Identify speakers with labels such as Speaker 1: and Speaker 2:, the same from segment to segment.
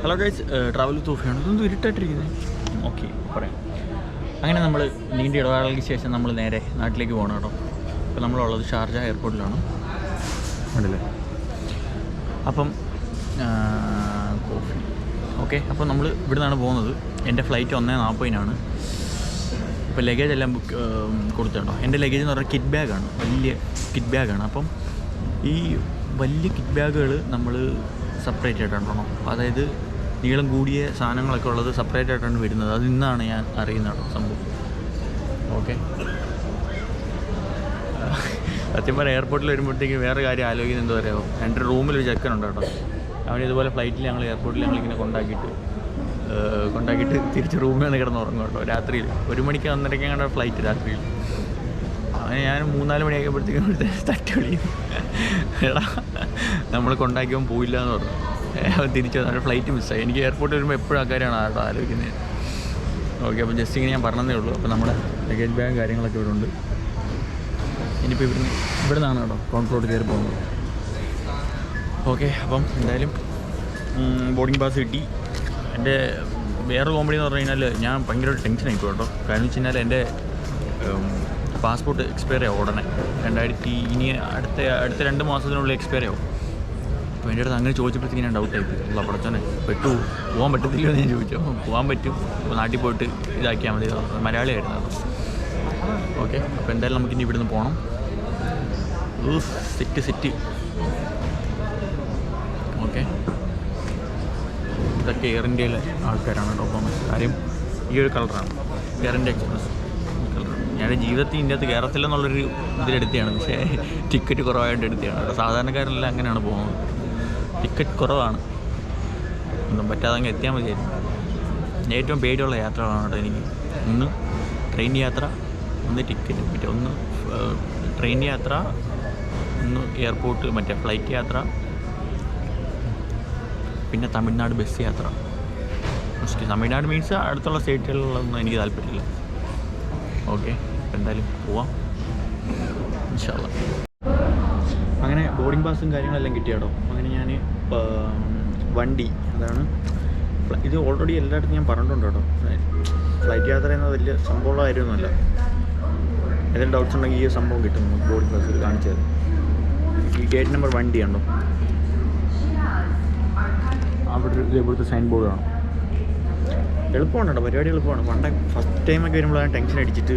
Speaker 1: Hello guys travel തൂഫയാണ് ഇതൊന്നും ഇരുട്ടായിട്ടിരിക്കുന്നത് okay പറയാം. അങ്ങനെ നമ്മൾ നീണ്ട ഇടപാടുകൾക്ക് ശേഷം നമ്മൾ നേരെ നാട്ടിലേക്ക് പോകണം കേട്ടോ. ഇപ്പോൾ നമ്മളുള്ളത് ഷാർജ എയർപോർട്ടിലാണ്. ഉണ്ടല്ലേ? അപ്പം കോഫി. ഓക്കെ അപ്പം നമ്മൾ ഇവിടെ നിന്നാണ് പോകുന്നത്. എന്റെ ഫ്ലൈറ്റ് ഒന്നേ നാൽപ്പതിനാണ് ഇപ്പോൾ ലഗേജ് എല്ലാം ബുക്ക് കൊടുത്തിട്ടുണ്ടോ? എന്റെ ലഗേജ് എന്ന് പറഞ്ഞാൽ കിറ്റ് ബാഗാണ് വലിയ കിറ്റ് ബാഗാണ് അപ്പം ഈ വലിയ കിറ്റ് ബാഗുകൾ നമ്മൾ സെപ്പറേറ്റ് ആയിട്ടാണോ? അതായത് നീളം കൂടിയ സാധനങ്ങളൊക്കെ ഉള്ളത് സെപ്പറേറ്റ് ആയിട്ടാണ് വരുന്നത്. അത് ഇന്നാണ് ഞാൻ അറിയുന്നത് സംഭവം. ഓക്കെ സത്യം പറയാം എയർപോർട്ടിൽ വരുമ്പോഴത്തേക്ക് വേറെ കാര്യം ആലോചിക്കുന്നത് എന്താ പറയുക എന്റെ റൂമിൽ ഒരു ചെക്കനുണ്ട് കേട്ടോ. അവൻ ഇതുപോലെ ഫ്ലൈറ്റിൽ ഞങ്ങൾ എയർപോർട്ടിൽ ഞങ്ങളിങ്ങനെ കൊണ്ടാക്കിയിട്ട് കൊണ്ടാക്കിയിട്ട് തിരിച്ച് റൂമിൽ നിന്ന് കിടന്ന് ഉറങ്ങും കേട്ടോ രാത്രിയിൽ ഒരു മണിക്ക് ഒന്നരയ്ക്ക് കണ്ട ഫ്ലൈറ്റ് രാത്രിയിൽ അങ്ങനെ ഞാൻ മൂന്നാൽ മണിയാക്കിയപ്പോഴത്തേക്കും തട്ടി വിളിക്കും എടാ നമ്മൾ കൊണ്ടാക്കിയവൻ പോയില്ല എന്ന് പറഞ്ഞു. അവൻ തിരിച്ചു വന്നു. ഫ്ലൈറ്റ് മിസ്സായി എനിക്ക് എയർപോർട്ടിൽ വരുമ്പോൾ എപ്പോഴും ആ കാര്യമാണ് കേട്ടോ ആലോചിക്കുന്നത്. ഓക്കെ അപ്പോൾ ജസ്റ്റ് ഇങ്ങനെ ഞാൻ പറഞ്ഞതേ ഉള്ളൂ. അപ്പോൾ നമ്മുടെ ലഗേജ് ബാഗ് കാര്യങ്ങളൊക്കെ ഇവിടെ ഉണ്ട്. ഇനിയിപ്പോൾ ഇവിടുന്ന് ഇവിടെ നിന്നാണ് കേട്ടോ കോൺഫ്ലോട്ട് കയറി പോകുന്നത്. ഓക്കെ അപ്പം എന്തായാലും ബോർഡിംഗ് പാസ് കിട്ടി. എന്റെ വേറെ കോമഡി എന്ന് പറഞ്ഞു കഴിഞ്ഞാൽ ഞാൻ ഭയങ്കര ടെൻഷൻ ആയിപ്പോയി കേട്ടോ. കാരണം വെച്ച് കഴിഞ്ഞാൽ എന്റെ പാസ്പോർട്ട് എക്സ്പയർ ആവും ഉടനെ. രണ്ടായിരത്തി ഇനി അടുത്ത അടുത്ത രണ്ട് മാസത്തിനുള്ളിൽ എക്സ്പയർ ആവും. അപ്പോൾ എന്റെ അടുത്ത് അങ്ങനെ ചോദിച്ചപ്പോഴത്തേക്ക് ഞാൻ ഡൗട്ട് ആയിപ്പോയി അല്ല പഠിച്ചോനെ പെട്ടു. പോകാൻ പറ്റത്തില്ലോ എന്ന് ഞാൻ ചോദിച്ചു. പോകാൻ പറ്റും. അപ്പോൾ നാട്ടിൽ പോയിട്ട് ഇതാക്കിയാൽ മതി. മലയാളിയായിരുന്നു അത്. ഓക്കെ അപ്പോൾ എന്തായാലും നമുക്കിനി ഇവിടുന്ന് പോകണം സിറ്റ് സെറ്റ്. ഓക്കെ. ഇതൊക്കെ എയർ ഇന്ത്യയിലെ ആൾക്കാരാണ് കേട്ടോ. അപ്പം കാര്യം ഈ ഒരു കളറാണ്. എയർ ഇന്ത്യ എക്സ്പ്രസ് ഞാൻ ജീവിതത്തിൽ ഇതിന്റെ അകത്ത് കയറത്തില്ലെന്നുള്ളൊരു ഇതിലെടുത്തിയാണ് പക്ഷേ ടിക്കറ്റ് കുറവായിട്ട് എടുത്തിയാണ് സാധാരണക്കാരെല്ലാം അങ്ങനെയാണ് പോകുന്നത്. ടിക്കറ്റ് കുറവാണ്. ഒന്നും പറ്റാതെ അങ്ങ് എത്തിയാൽ മതിയായിരുന്നു ഏറ്റവും പേടിയുള്ള യാത്രകളാണ് കേട്ടോ എനിക്ക്. ഒന്ന് ട്രെയിൻ യാത്ര ഒന്ന് ടിക്കറ്റ് മറ്റേ ഒന്ന് ട്രെയിൻ യാത്ര ഒന്ന് എയർപോർട്ട് മറ്റേ ഫ്ലൈറ്റ് യാത്ര പിന്നെ തമിഴ്നാട് ബസ് യാത്ര. തമിഴ്നാട് മീൻസ് അടുത്തുള്ള സ്റ്റേറ്റുകളിലൊന്നും എനിക്ക് താല്പര്യമില്ല. ഓക്കെ എന്തായാലും പോവാം. ഇൻഷാല്ല ബോർഡിംഗ് പാസും കാര്യങ്ങളെല്ലാം കിട്ടിയാടോ അങ്ങനെ ഞാൻ വണ്ടി അതാണ് ഇത് ഓൾറെഡി എല്ലായിടത്തും ഞാൻ പറഞ്ഞിട്ടുണ്ട് കേട്ടോ. ഫ്ലൈറ്റ് യാത്ര എന്ന വലിയ സംഭവമുള്ള കാര്യമൊന്നുമല്ല എന്തെങ്കിലും ഡൗട്ട്സ് ഉണ്ടെങ്കിൽ ഈ സംഭവം കിട്ടും ബോർഡിംഗ് പാസിൽ കാണിച്ചത്. ഈ ഗേറ്റ് നമ്പർ വണ്ടി ഉണ്ടോ അവിടെ ഇതേപോലത്തെ സൈൻ ബോർഡ് കാണും. എളുപ്പമാണ് കേട്ടോ പരിപാടി എളുപ്പമാണ്. പണ്ട് ഫസ്റ്റ് ടൈമൊക്കെ വരുമ്പോഴാണ് ടെൻഷൻ അടിച്ചിട്ട്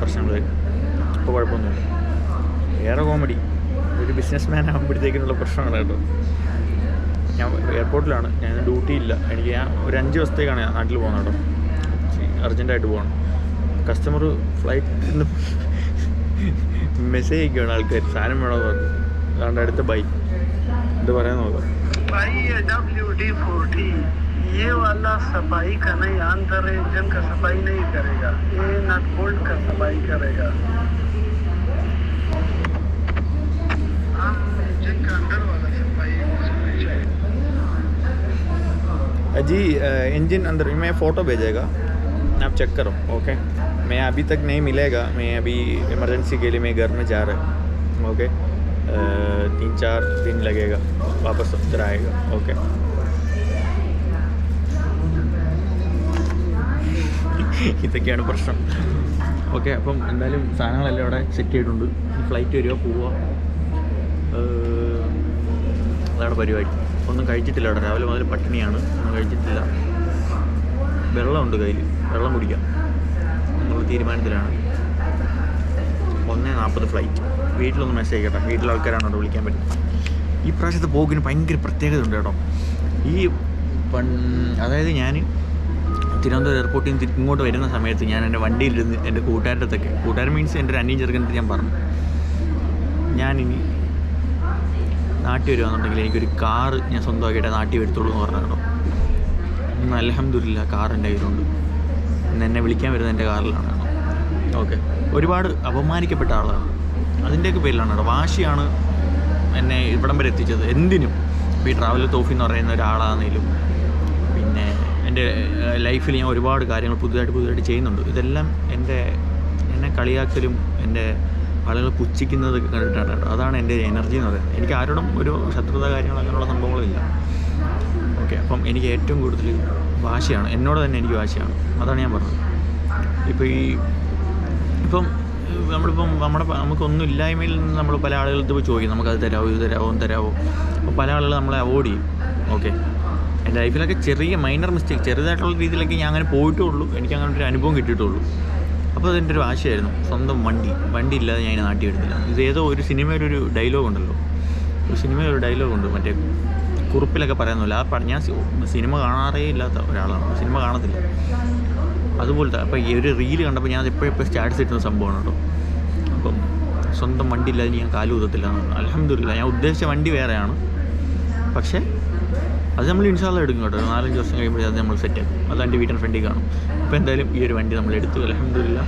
Speaker 1: പ്രശ്നങ്ങൾ ഇപ്പോൾ കുഴപ്പമൊന്നുമില്ല. വേറെ കോമഡി ഒരു ബിസിനസ് മാൻ ആകുമ്പോഴത്തേക്കിനുള്ള പ്രശ്നമാണ് കേട്ടോ ഞാൻ എയർപോർട്ടിലാണ് ഞാൻ ഡ്യൂട്ടി ഇല്ല എനിക്ക് ഞാൻ ഒരു അഞ്ച് ദിവസത്തേക്കാണ് ഞാൻ നാട്ടിൽ പോകുന്നത് കേട്ടോ അർജൻറ്റായിട്ട് പോകണം കസ്റ്റമർ ഫ്ലൈറ്റിൽ നിന്ന് മെസ്സേജ് അയക്കുകയാണ് ആൾക്കാർ സാധനം വേണമെന്ന് പറഞ്ഞു അതുകൊണ്ട് അടുത്ത ബൈ ഇത് പറയാൻ നോക്കാം
Speaker 2: भाई ये डब्ल्यू डी फोर्टी ये वाला सफाई का नहीं अंदर इंजन का सफाई नहीं करेगा ये नट बोल्ट का सफाई करेगा
Speaker 1: जी इंजन अंदर मैं फ़ोटो भेजेगा आप चेक करो ओके मैं अभी तक नहीं मिलेगा मैं अभी इमरजेंसी के लिए मैं घर में जा रहा हूँ ओके अ, तीन चार दिन लगेगा वापस इधर आएगा ओके ഇതൊക്കെയാണ് പ്രശ്നം ഓക്കെ അപ്പം എന്തായാലും സാധനങ്ങളെല്ലാം ഇവിടെ സെറ്റ് ചെയ്തിട്ടുണ്ട് ഫ്ലൈറ്റ് വരിക പോവുക ഏഹ്, അതാണ് പരിപാടി ഒന്നും കഴിച്ചിട്ടില്ല കേട്ടോ. രാവിലെ മുതൽ പട്ടിണിയാണ്. ഒന്നും കഴിച്ചിട്ടില്ല. വെള്ളമുണ്ട് കയ്യിൽ. വെള്ളം കുടിക്കാം. എന്നുള്ള തീരുമാനത്തിലാണ്. ഒന്നേ നാൽപ്പത് ഫ്ലൈറ്റ് വീട്ടിലൊന്ന് മെസ്സേജ് കേട്ടോ വീട്ടിലെ ആൾക്കാരാണ് അവിടെ വിളിക്കാൻ പറ്റും ഈ പ്രാവശ്യത്തെ പോക്കിന് ഭയങ്കര പ്രത്യേകത ഉണ്ട് കേട്ടോ. ഈ പൺ അതായത് ഞാൻ തിരുവനന്തപുരം എയർപോർട്ടിൽ നിന്ന് ഇങ്ങോട്ട് വരുന്ന സമയത്ത് ഞാൻ എന്റെ വണ്ടിയിലിരുന്ന് എന്റെ കൂട്ടുകാരുടെ അടുത്തൊക്കെ കൂട്ടുകാരൻ മീൻസ് എന്റെ ഒരു അനിയൻ ചെറുക്കന്റെ ഞാൻ പറഞ്ഞു. ഞാനിനി നാട്ടിൽ വരുവാന്നുണ്ടെങ്കിൽ എനിക്കൊരു കാറ് ഞാൻ സ്വന്തമാക്കിയിട്ട് നാട്ടിൽ വരുത്തുള്ളൂ എന്ന് പറഞ്ഞു ഇന്ന് അലഹമില്ല കാർ എന്റെ കയ്യിലുണ്ട്. ഇന്ന് എന്നെ വിളിക്കാൻ വരുന്നത് എന്റെ കാറിലാണ്. ഓക്കെ. ഒരുപാട് അപമാനിക്കപ്പെട്ട ആളാണ്. അതിന്റെയൊക്കെ പേരിലാണ് കേട്ടോ. വാശിയാണ് എന്നെ ഇവിടം വരെ എത്തിച്ചത്. എന്തിനും? ഇപ്പോൾ ഈ ട്രാവൽ തോഫി എന്ന് പറയുന്ന ഒരാളാണെങ്കിലും പിന്നെ എന്റെ ലൈഫിൽ ഞാൻ ഒരുപാട് കാര്യങ്ങൾ പുതുതായിട്ട് പുതുതായിട്ട് ചെയ്യുന്നുണ്ട്. ഇതെല്ലാം എന്റെ എന്നെ കളിയാക്കലും എന്റെ ആളുകൾ പുച്ഛിക്കുന്നത് കണ്ടിട്ടാണ് കേട്ടോ. അതാണ് എന്റെ എനർജി എന്ന് പറയുന്നത്. എനിക്ക് ആരോടും ഒരു ശത്രുത കാര്യങ്ങൾ അങ്ങനെയുള്ള സംഭവങ്ങളില്ല ഓക്കെ അപ്പം എനിക്ക് ഏറ്റവും കൂടുതൽ വാശിയാണ്. എന്നോട് തന്നെ എനിക്ക് വാശിയാണ്. അതാണ് ഞാൻ പറഞ്ഞത്. ഇപ്പോൾ ഈ ഇപ്പം നമ്മളിപ്പം നമ്മുടെ നമുക്കൊന്നും ഇല്ലായ്മയിൽ നിന്ന് നമ്മൾ പല ആളുകൾക്ക് പോയി ചോദിക്കും. നമുക്കത് തരാമോ ഇത് തരാമോ തരാമോ അപ്പോൾ പല ആളുകൾ നമ്മളെ അവോയ്ഡ് ചെയ്യും. ഓക്കെ എന്റെ ലൈഫിലൊക്കെ ചെറിയ മൈനർ മിസ്റ്റേക്ക് ചെറുതായിട്ടുള്ള രീതിയിലൊക്കെ ഞാൻ അങ്ങനെ പോയിട്ടുള്ളൂ എനിക്ക് അങ്ങനെ ഒരു അനുഭവം കിട്ടിയിട്ടുള്ളൂ അപ്പോൾ അതെന്റെ ഒരു ആശയമായിരുന്നു സ്വന്തം വണ്ടി. വണ്ടി ഇല്ലാതെ ഞാൻ നാട്ടിൽ നാട്ടി എടുത്തില്ല ഇത് ഏതോ ഒരു സിനിമയിലൊരു ഡയലോഗ് ഉണ്ടല്ലോ. ഒരു സിനിമയിൽ ഒരു ഡയലോഗ് ഉണ്ട്. മറ്റേ കുറിപ്പിലൊക്കെ പറയുന്നില്ല ആ ഞാൻ സിനിമ കാണാറേ ഇല്ലാത്ത ഒരാളാണ്. സിനിമ കാണത്തില്ല. അതുപോലത്തെ അപ്പോൾ ഈ ഒരു റീൽ കണ്ടപ്പോൾ ഞാൻ എപ്പോഴും എപ്പോഴും സ്റ്റാറ്റസ് ഇട്ടുന്ന സംഭവമാണ് കേട്ടോ. അപ്പം സ്വന്തം വണ്ടി ഇല്ലാതെ ഞാൻ കാലു അലഹമില്ല ഞാൻ ഉദ്ദേശിച്ച വണ്ടി വേറെയാണ്. പക്ഷേ അത് നമ്മൾ ഇൻഷാല്ല എടുക്കും കേട്ടോ. നാലഞ്ച് ദിവസം കഴിയുമ്പോൾ അത് നമ്മൾ സെറ്റാക്കും എന്റെ വീട്ടിന്റെ ഫ്രണ്ടിൽ കാണും. ഇപ്പോൾ എന്തായാലും ഈ ഒരു വണ്ടി നമ്മൾ എടുത്തു. അലഹമില്ല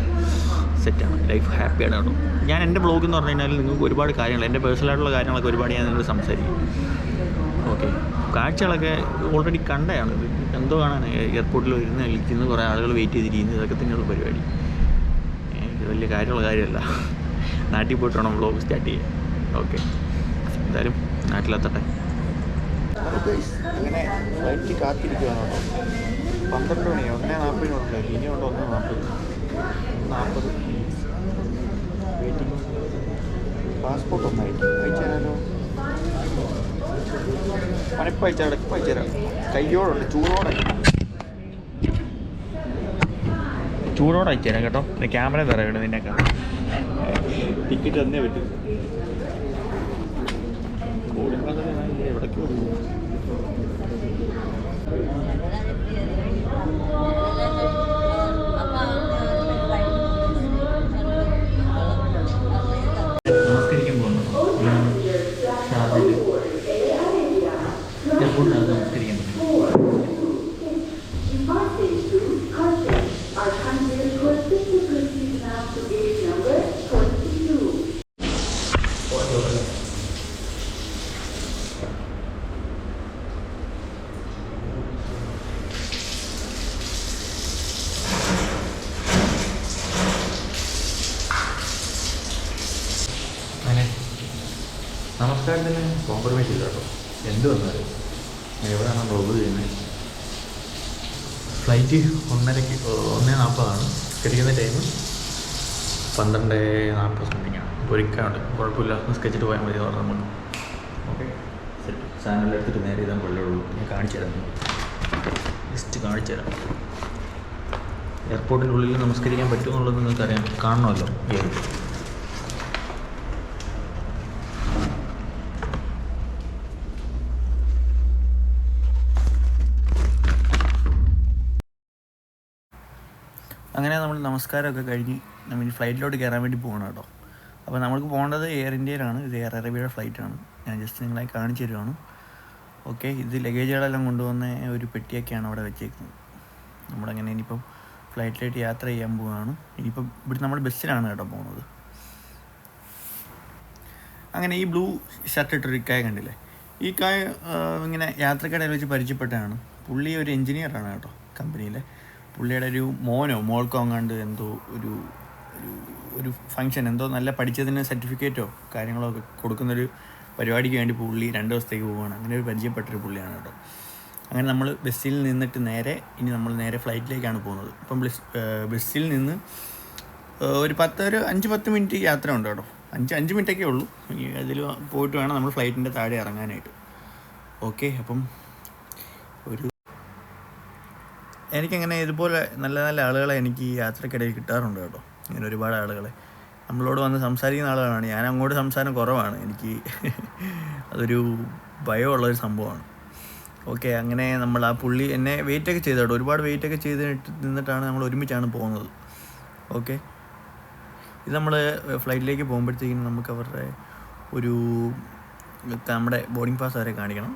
Speaker 1: സെറ്റാണ് ലൈഫ് ഹാപ്പിയാണ് കേട്ടോ. ഞാൻ എന്റെ ബ്ലോഗ് എന്ന് പറഞ്ഞു കഴിഞ്ഞാൽ നിങ്ങൾക്ക് ഒരുപാട് കാര്യങ്ങൾ എന്റെ പേഴ്സണലായിട്ടുള്ള കാര്യങ്ങളൊക്കെ ഒരുപാട് ഞാൻ നിങ്ങൾ സംസാരിക്കും. ഓക്കെ കാഴ്ചകളൊക്കെ ഓൾറെഡി കണ്ടതാണ്. ഇത് എന്തോ കാണാൻ എയർപോർട്ടിൽ ഇരുന്ന് ഇരിക്കുന്ന കുറേ ആളുകൾ വെയിറ്റ് ചെയ്തിരിക്കുന്നു. ഇതൊക്കെ തന്നെയുള്ള പരിപാടി. ഇത് വലിയ കാര്യമുള്ള കാര്യമല്ല. നാട്ടിൽ പോയിട്ട് വേണം വ്ളോഗ് സ്റ്റാർട്ട് ചെയ്യാൻ ഓക്കെ എന്തായാലും നാട്ടിലെത്തട്ടെ. അങ്ങനെ ഫ്ലൈറ്റ് കാത്തിരിക്കുകയാണ് കേട്ടോ പന്ത്രണ്ട് മണി ഒന്നേ നാൽപ്പതിനുണ്ട് ഇനിയുണ്ട് ഒന്ന് നാൽപ്പത്. നാൽപ്പത്. വെയിറ്റിംഗ് പാസ്പോർട്ട് ഒന്നായിട്ട് അയച്ചു തരാനോ പണിപ്പ് അയച്ചാൽ ഇപ്പം അയച്ചു തരാം കയ്യോടുണ്ട്. ചൂടോടെ. ചൂടോടെ അയച്ചു തരാം കേട്ടോ ക്യാമറ തരാം ഇവിടെ നിന്നെയൊക്കെ ടിക്കറ്റ് തന്നേ പറ്റും. പാസ് എവിടേക്കോ പോകും നമസ്കാരത്തിന് കോംപ്രമൈസ് ചെയ്തു കേട്ടോ. എന്ത് വന്നാലും. എവിടെയാണ് നമ്മൾ ഒതു ചെയ്യുന്നത് ഫ്ലൈറ്റ് ഒന്നരക്ക് ഒന്നേ നാൽപ്പതാണ്. കിടക്കുന്ന ടൈം പന്ത്രണ്ട് നാൽപ്പത് സംതിങ് ആണ്. അപ്പോൾ ഒരിക്കാണ്ട് കുഴപ്പമില്ല. സ്കെച്ചിട്ട് പോയാൽ മതി പറഞ്ഞു നമുക്ക് ഓക്കെ സെറ്റ് സാധനം എടുത്തിട്ട് നേരെ ഇതാൻ കൊള്ളുള്ളൂ ഞാൻ കാണിച്ചു തരാം ജസ്റ്റ് കാണിച്ചു തരാം. എയർപോർട്ടിന്റെ ഉള്ളിൽ നമസ്കരിക്കാൻ പറ്റുമെന്നുള്ളത് നിങ്ങൾക്കറിയാം. കാണണമല്ലോ. ഈ ഒരു അങ്ങനെ നമ്മൾ നമസ്കാരമൊക്കെ കഴിഞ്ഞ് നമ്മൾ ഫ്ലൈറ്റിലോട്ട് കയറാൻ വേണ്ടി പോകണം കേട്ടോ. അപ്പോൾ നമ്മൾക്ക് പോകേണ്ടത് എയർ ഇന്ത്യയിലാണ് ഇത് എയർ അറേബ്യയുടെ ഫ്ലൈറ്റാണ് ഞാൻ ജസ്റ്റ് നിങ്ങളെ കാണിച്ചു തരുവാണ്. ഓക്കെ ഇത് ലഗേജുകളെല്ലാം കൊണ്ടുവന്ന ഒരു പെട്ടിയൊക്കെയാണ് അവിടെ വെച്ചേക്കുന്നത്. നമ്മളങ്ങനെ ഇനിയിപ്പം ഫ്ലൈറ്റിലായിട്ട് യാത്ര ചെയ്യാൻ പോവുകയാണ് ഇനിയിപ്പം ഇവിടെ നമ്മൾ ബസ്സിലാണ് കേട്ടോ പോകുന്നത് അങ്ങനെ ഈ ബ്ലൂ ഷർട്ട് ഇട്ടൊരു ഇക്കായ കണ്ടില്ലേ? ഈ കായ ഇങ്ങനെ യാത്രക്കിടയിൽ വെച്ച് പരിചയപ്പെട്ടതാണ്. പുള്ളി ഒരു എഞ്ചിനീയറാണ് കേട്ടോ കമ്പനിയിലെ പുള്ളിയുടെ ഒരു മോനോ മോൾക്കോ അങ്ങാണ്ട് എന്തോ ഒരു ഒരു ഫങ്ഷൻ എന്തോ നല്ല പഠിച്ചതിന് സർട്ടിഫിക്കറ്റോ കാര്യങ്ങളോ ഒക്കെ കൊടുക്കുന്നൊരു പരിപാടിക്ക് വേണ്ടി പുള്ളി രണ്ട് ദിവസത്തേക്ക് പോവുകയാണ് അങ്ങനെ ഒരു പരിചയപ്പെട്ടൊരു പുള്ളിയാണ് കേട്ടോ. അങ്ങനെ നമ്മൾ ബസ്സിൽ നിന്നിട്ട് നേരെ ഇനി നമ്മൾ നേരെ ഫ്ലൈറ്റിലേക്കാണ് പോകുന്നത്. ഇപ്പം ബസ് ബസ്സിൽ നിന്ന് ഒരു പത്ത് ഒരു അഞ്ച് പത്ത് മിനിറ്റ് യാത്ര ഉണ്ട് കേട്ടോ. അഞ്ച് അഞ്ച് മിനിറ്റൊക്കെ ഉള്ളൂ. അതിൽ പോയിട്ട് വേണം നമ്മൾ ഫ്ലൈറ്റിന്റെ താഴെ ഇറങ്ങാനായിട്ട്. ഓക്കെ അപ്പം ഒരു എനിക്കങ്ങനെ ഇതുപോലെ നല്ല നല്ല ആളുകളെ എനിക്ക് ഈ യാത്രക്കിടയിൽ കിട്ടാറുണ്ട് കേട്ടോ. ഇങ്ങനെ ഒരുപാട് ആളുകളെ. നമ്മളോട് വന്ന് സംസാരിക്കുന്ന ആളുകളാണ്. ഞാൻ അങ്ങോട്ട് സംസാരം കുറവാണ്. എനിക്ക് അതൊരു ഭയമുള്ളൊരു സംഭവമാണ്. ഓക്കെ അങ്ങനെ നമ്മൾ ആ പുള്ളി എന്നെ വെയിറ്റൊക്കെ ചെയ്ത കേട്ടോ. ഒരുപാട് വെയിറ്റൊക്കെ ചെയ്ത് നിന്നിട്ടാണ് നമ്മൾ ഒരുമിച്ചാണ് പോകുന്നത്. ഓക്കെ. ഇത് നമ്മൾ ഫ്ലൈറ്റിലേക്ക് പോകുമ്പോഴത്തേക്കും നമുക്ക് അവരുടെ ഒരു നമ്മുടെ ബോർഡിംഗ് പാസ് വരെ കാണിക്കണം.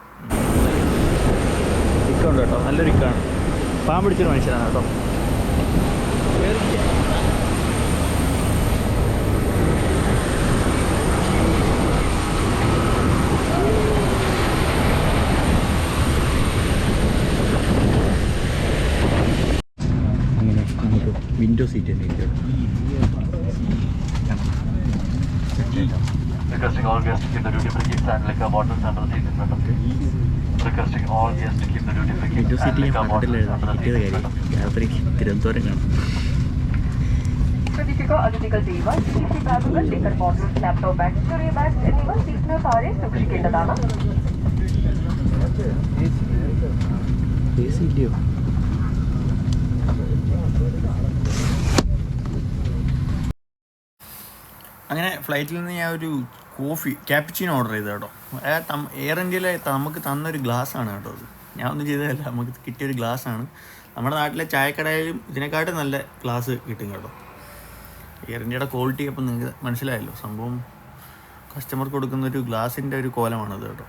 Speaker 1: ഇക്കുണ്ട് കേട്ടോ. നല്ലൊരു ഇക്കാണ്. പാമ്പ് പിടിച്ചൊരു മനുഷ്യനാണ് കേട്ടോ അങ്ങനെ നമുക്ക് വിൻഡോ സീറ്റ് തന്നെ
Speaker 3: Requesting all guests to keep the duty free seats and liquor bottles under the seat in front of you. Requesting all guests to keep the duty free
Speaker 1: window
Speaker 3: and liquor bottles under
Speaker 1: കിട്ടിയത് കാര്യം രാത്രിക്ക് തിരുവനന്തപുരം കാണും.
Speaker 4: Certificate article D1, CC ബാഗുകൾ liquor bottles laptop bag ചെറിയ ബാഗ് എന്നിവ സീറ്റിന് താഴെ സൂക്ഷിക്കേണ്ടതാണ്.
Speaker 1: എ സി ഇല്ലയോ? അങ്ങനെ ഫ്ലൈറ്റിൽ നിന്ന് ഞാൻ ഒരു കോഫി ക്യാപ്പിച്ചീനോ ഓർഡർ ചെയ്തു കേട്ടോ. എയർ ഇന്ത്യയിലെ നമുക്ക് തന്നൊരു ഗ്ലാസ് ആണ് കേട്ടോ അത്. ഞാൻ ഒന്നും ചെയ്തതല്ല. നമുക്ക് കിട്ടിയൊരു ഗ്ലാസ് ആണ്. നമ്മുടെ നാട്ടിലെ ചായക്കടയിലും ഇതിനെക്കാട്ടും നല്ല ഗ്ലാസ് കിട്ടും കേട്ടോ. എയർ ക്വാളിറ്റി അപ്പം നിങ്ങൾക്ക് മനസ്സിലായല്ലോ. സംഭവം കസ്റ്റമർക്ക് കൊടുക്കുന്ന ഒരു ഗ്ലാസിന്റെ ഒരു കോലമാണത് കേട്ടോ.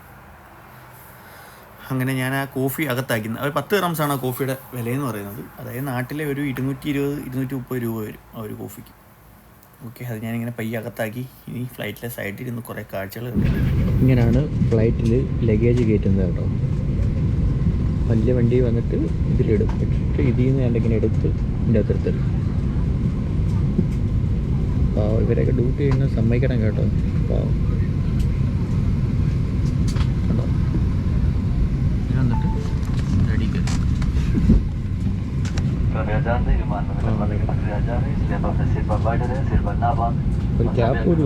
Speaker 1: അങ്ങനെ ഞാൻ ആ കോഫി അകത്താക്കി ഒരു പത്ത് ഗ്രാംസാണ് ആ കോഫിയുടെ വിലയെന്ന് പറയുന്നത്. അതായത് നാട്ടിലെ ഒരു ഇരുന്നൂറ്റി ഇരുപത് ഇരുന്നൂറ്റി മുപ്പത് രൂപ വരും ആ ഒരു കോഫിക്ക് ഓക്കെ അത് ഞാനിങ്ങനെ പയ്യെ അകത്താക്കി. ഇനി ഫ്ലൈറ്റിലെ സൈഡിൽ ഇരുന്ന് കുറേ കാഴ്ചകൾ ഇങ്ങനെയാണ് ഫ്ലൈറ്റിൽ ലഗേജ് കയറ്റുന്നത് കേട്ടോ. വലിയ വണ്ടി വന്നിട്ട് ഇതിലിടും ഇട്ടിട്ട് ഇതിൽ നിന്ന് ഞാൻ ഇങ്ങനെ എടുത്ത് ഇതിന്റെ അകത്തെടുത്തരും പാവം ഇവരൊക്കെ ഡ്യൂട്ടി ചെയ്യുന്ന സമ്മതിക്കണം കേട്ടോ. പാവം. വന്നിട്ട് ഒരു ക്യാപ്പ് ഒരു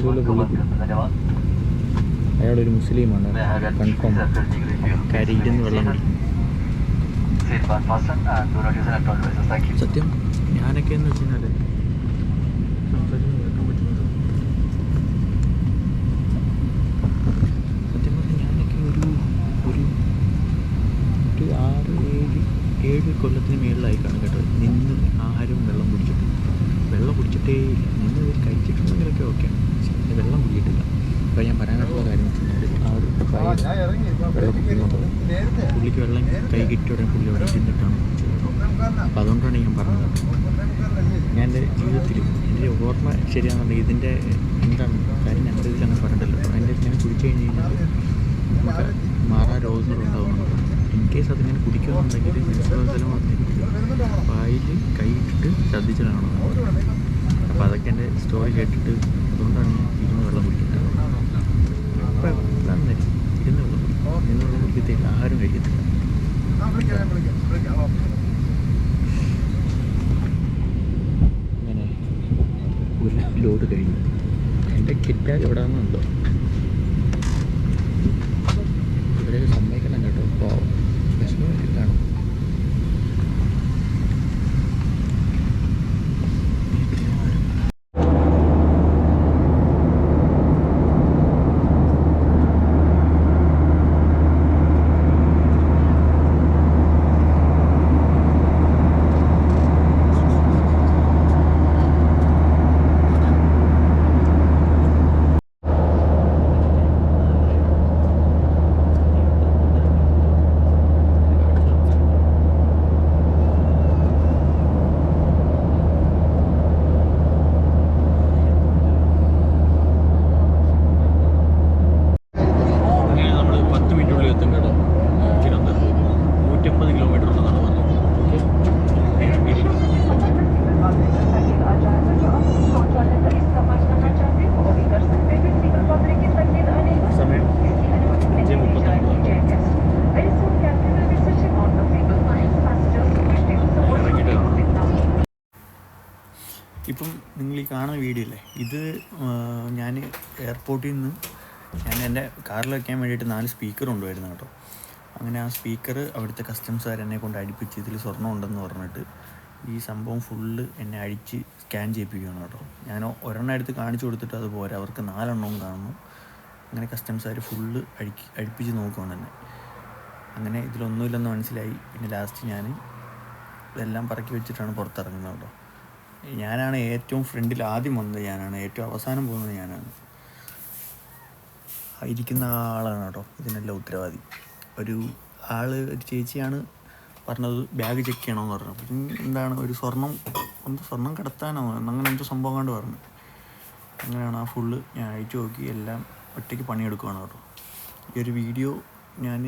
Speaker 1: അയാളൊരു മുസ്ലിമാണ്. കൺഫേം കാര്യം ഇരുന്ന് വെള്ളം കുടിക്കും സത്യം ഞാനൊക്കെ എന്ന് വെച്ച് സത്യം പറഞ്ഞാൽ ഞാനൊക്കെ ഒരു ഒരു ആറ് ഏഴ് ഏഴ് കൊല്ലത്തിന് മേളിലായി കാണും കേട്ടോ നിന്ന് ആരും വെള്ളം കുടിച്ചിട്ട് വെള്ളം കുടിച്ചിട്ടേ ഇല്ല നിന്ന് കഴിച്ചിട്ടുണ്ടെങ്കിലൊക്കെ ഓക്കെയാണ് പക്ഷേ വെള്ളം കുടിച്ചിട്ടില്ല അപ്പോൾ ഞാൻ പറയാനുള്ള കാര്യം വെച്ച് കഴിഞ്ഞാൽ ആ ഒരു പയ്യൻ പുള്ളിക്ക് വെള്ളം കൈ കിട്ടിയ ഉടനെ പുള്ളി അവിടെ ഇരുന്നിട്ടാണ് അപ്പം അതുകൊണ്ടാണ് ഞാൻ പറഞ്ഞത്. ഞാൻ എന്റെ ജീവിതത്തിൽ എന്റെ ഓർമ്മ ശരിയാണെന്നുണ്ടെങ്കിൽ ഇതിന്റെ എന്താണ് കാര്യം ഞങ്ങളുടെ ഇതിൽ അങ്ങനെ പറഞ്ഞിട്ടല്ലോ അതിന്റെ ഞാൻ കുടിച്ചു കഴിഞ്ഞ് കഴിഞ്ഞാൽ നമുക്ക് മാറാ രോഗങ്ങളുണ്ടാവുന്നുണ്ട് ഇൻ കേസ് അതിങ്ങനെ കുടിക്കുന്നുണ്ടെങ്കിൽ നിസ്സംഗതലം വന്നിട്ട് വായിൽ കൈയിട്ട് ശ്രദ്ധിച്ചിട്ടാണ് അപ്പോൾ അതൊക്കെ എന്റെ സ്റ്റോറി കേട്ടിട്ട് അതുകൊണ്ടാണ് ഞാൻ ഇരുന്ന് വെള്ളം കുടിക്കുന്നത് അപ്പോൾ ഇതാണ് ഇരുന്ന് വെള്ളം കുടിക്കും ഇരുന്ന് വെള്ളം കുടിക്കത്തില്ല ആഹാരം കഴിക്കത്തില്ല അങ്ങനെ ഒരു ലോഡ് കഴിഞ്ഞു. എന്റെ കിറ്റാൽ എവിടെയാണെന്നുണ്ടോ ഇവരൊക്കെ സമ്മതിക്കണം കേട്ടോ അപ്പോൾ വിഷമമൊക്കെ കാണും അങ്ങനെ നമ്മൾ പത്ത് മിനിറ്റുള്ളിൽ എത്തും കേട്ടോ തിരുവനന്തപുരം നൂറ്റമ്പത് കിലോമീറ്റർ ഉണ്ടെന്നാണ് പറഞ്ഞത് സമയം അഞ്ച് മുപ്പത്തൊമ്പത് ഇപ്പം നിങ്ങൾ ഈ കാണുന്ന വീഡിയോ അല്ലേ ഇത് ഞാൻ എയർപോർട്ടിൽ നിന്ന് ഞാൻ എന്റെ കാറിൽ വയ്ക്കാൻ വേണ്ടിയിട്ട് നാല് സ്പീക്കർ കൊണ്ടുവരുന്നു കേട്ടോ. അങ്ങനെ ആ സ്പീക്കർ അവിടുത്തെ കസ്റ്റംസുകാർ എന്നെ കൊണ്ട് അടിപ്പിച്ച് ഇതിൽ സ്വർണം ഉണ്ടെന്ന് പറഞ്ഞിട്ട് ഈ സംഭവം ഫുള്ള് എന്നെ അടിച്ച് സ്കാൻ ചെയ്യിപ്പിക്കുകയാണ് കേട്ടോ. ഞാൻ ഒരെണ്ണം എടുത്ത് കാണിച്ചു കൊടുത്തിട്ട് അത് പോരാ. അവർക്ക് നാലെണ്ണവും കാണുന്നു. അങ്ങനെ കസ്റ്റംസുകാർ ഫുള്ള് അഴിക്ക് അടിപ്പിച്ച് നോക്കുകയാണ് തന്നെ അങ്ങനെ ഇതിലൊന്നുമില്ലെന്ന് മനസ്സിലായി. പിന്നെ ലാസ്റ്റ് ഞാൻ ഇതെല്ലാം പറക്കി വെച്ചിട്ടാണ് പുറത്തിറങ്ങുന്നത് കേട്ടോ. ഞാനാണ് ഏറ്റവും ഫ്രണ്ടിൽ ആദ്യം വന്നത് ഞാനാണ്. ഏറ്റവും അവസാനം പോകുന്നത് ഞാനാണ്. ഇരിക്കുന്ന ആളാണ് കേട്ടോ. ഇതിനെല്ലാം ഉത്തരവാദി. ഒരു ആൾ ഒരു ചേച്ചിയാണ് പറഞ്ഞത് ബാഗ് ചെക്ക് ചെയ്യണമെന്ന് പറഞ്ഞു. അപ്പം എന്താണ്? ഒരു സ്വർണം ഒന്ന് സ്വർണം കടത്താനോ? അങ്ങനെ എന്തോ സംഭവം കണ്ട് പറഞ്ഞു. അങ്ങനെയാണ് ആ ഫുള്ള് ഞാൻ അഴിച്ചു നോക്കി എല്ലാം ഒറ്റയ്ക്ക് പണിയെടുക്കുകയാണ് കേട്ടോ. ഈ ഒരു വീഡിയോ ഞാൻ